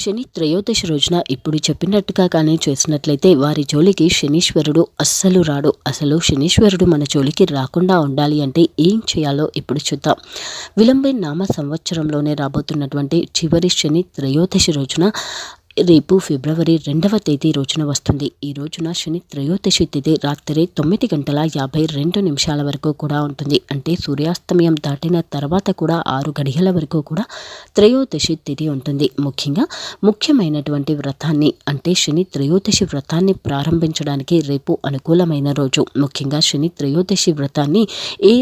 శని త్రయోదశి రోజున ఇప్పుడు చెప్పినట్టుగా కానీ చేసినట్లయితే వారి జోలికి శనీశ్వరుడు అస్సలు రాడు. అసలు శనీశ్వరుడు మన జోలికి రాకుండా ఉండాలి అంటే ఏం చేయాలో ఇప్పుడు చూద్దాం. విలంబే నామ సంవత్సరంలోనే రాబోతున్నటువంటి చివరి శని త్రయోదశి రోజున రేపు ఫిబ్రవరి రెండవ తేదీ రోజున వస్తుంది. ఈ రోజున శని త్రయోదశి తిథి రాత్రి తొమ్మిది గంటల యాభై రెండు నిమిషాల వరకు కూడా ఉంటుంది. అంటే సూర్యాస్తమయం దాటిన తర్వాత కూడా ఆరు గడియల వరకు కూడా త్రయోదశి తిథి ఉంటుంది. ముఖ్యంగా ముఖ్యమైనటువంటి వ్రతాన్ని అంటే శని త్రయోదశి వ్రతాన్ని ప్రారంభించడానికి రేపు అనుకూలమైన రోజు. ముఖ్యంగా శని త్రయోదశి వ్రతాన్ని ఏ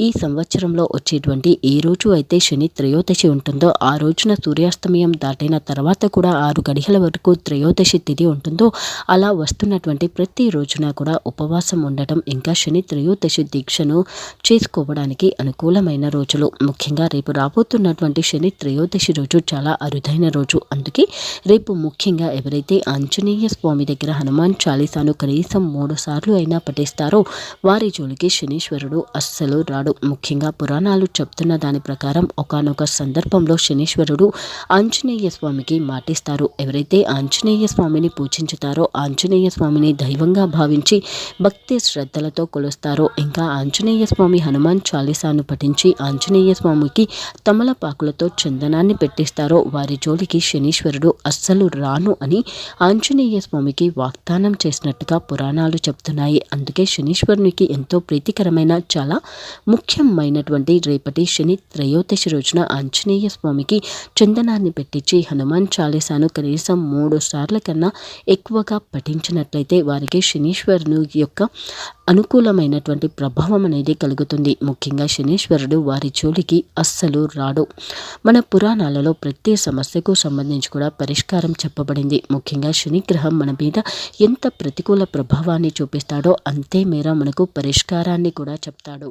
ఈ సంవత్సరంలో వచ్చేటువంటి ఏ రోజు అయితే శని త్రయోదశి ఉంటుందో ఆ రోజున సూర్యాస్తమయం దాటిన తర్వాత కూడా ఆరు గడిగల వరకు త్రయోదశి తిథి ఉంటుందో అలా వస్తున్నటువంటి ప్రతి రోజున కూడా ఉపవాసం ఉండటం ఇంకా శని త్రయోదశి దీక్షను చేసుకోవడానికి అనుకూలమైన రోజులు. ముఖ్యంగా రేపు రాబోతున్నటువంటి శని త్రయోదశి రోజు చాలా అరుదైన రోజు. అందుకే రేపు ముఖ్యంగా ఎవరైతే ఆంజనేయ స్వామి దగ్గర హనుమాన్ చాలీసాను కనీసం మూడు సార్లు అయినా పఠిస్తారో వారి జోలికి శనీశ్వరుడు అస్సలు రాడు. ముఖ్యంగా పురాణాలు చెప్తున్న దాని ప్రకారం ఒకనొక సందర్భంలో శనీశ్వరుడు ఆంజనేయ స్వామికి మాటిస్తారు. ఎవరైతే ఆంజనేయ స్వామిని పూజించుతారో ఆంజనేయ స్వామిని దైవంగా భావించి భక్తి శ్రద్ధలతో కొలుస్తారో ఇంకా ఆంజనేయ స్వామి హనుమాన్ చాలీసాను పఠించి ఆంజనేయ స్వామికి తమలపాకులతో చందనాన్ని పెట్టిస్తారో వారి జోలికి శనీశ్వరుడు అస్సలు రాను అని ఆంజనేయ స్వామికి వాగ్దానం చేసినట్టుగా పురాణాలు చెప్తున్నాయి అందుకే శనీశ్వరునికి ఎంతో ప్రీతికరమైన చాలా ముఖ్యమైనటువంటి రేపటి శని త్రయోదశి రోజున ఆంజనేయ స్వామికి చందనాన్ని పెట్టించి హనుమాన్ చాలీసాను కనీసం మూడు సార్ల కన్నా ఎక్కువగా పఠించినట్లయితే వారికి శనీశ్వరుని యొక్క అనుకూలమైనటువంటి ప్రభావం అనేది కలుగుతుంది. ముఖ్యంగా శనీశ్వరుడు వారి జోలికి అస్సలు రాడు. మన పురాణాలలో ప్రతి సమస్యకు సంబంధించి కూడా పరిష్కారం చెప్పబడింది. ముఖ్యంగా శనిగ్రహం మన మీద ఎంత ప్రతికూల ప్రభావాన్ని చూపిస్తాడో అంతే మేర మనకు పరిష్కారాన్ని కూడా చెప్తాడు.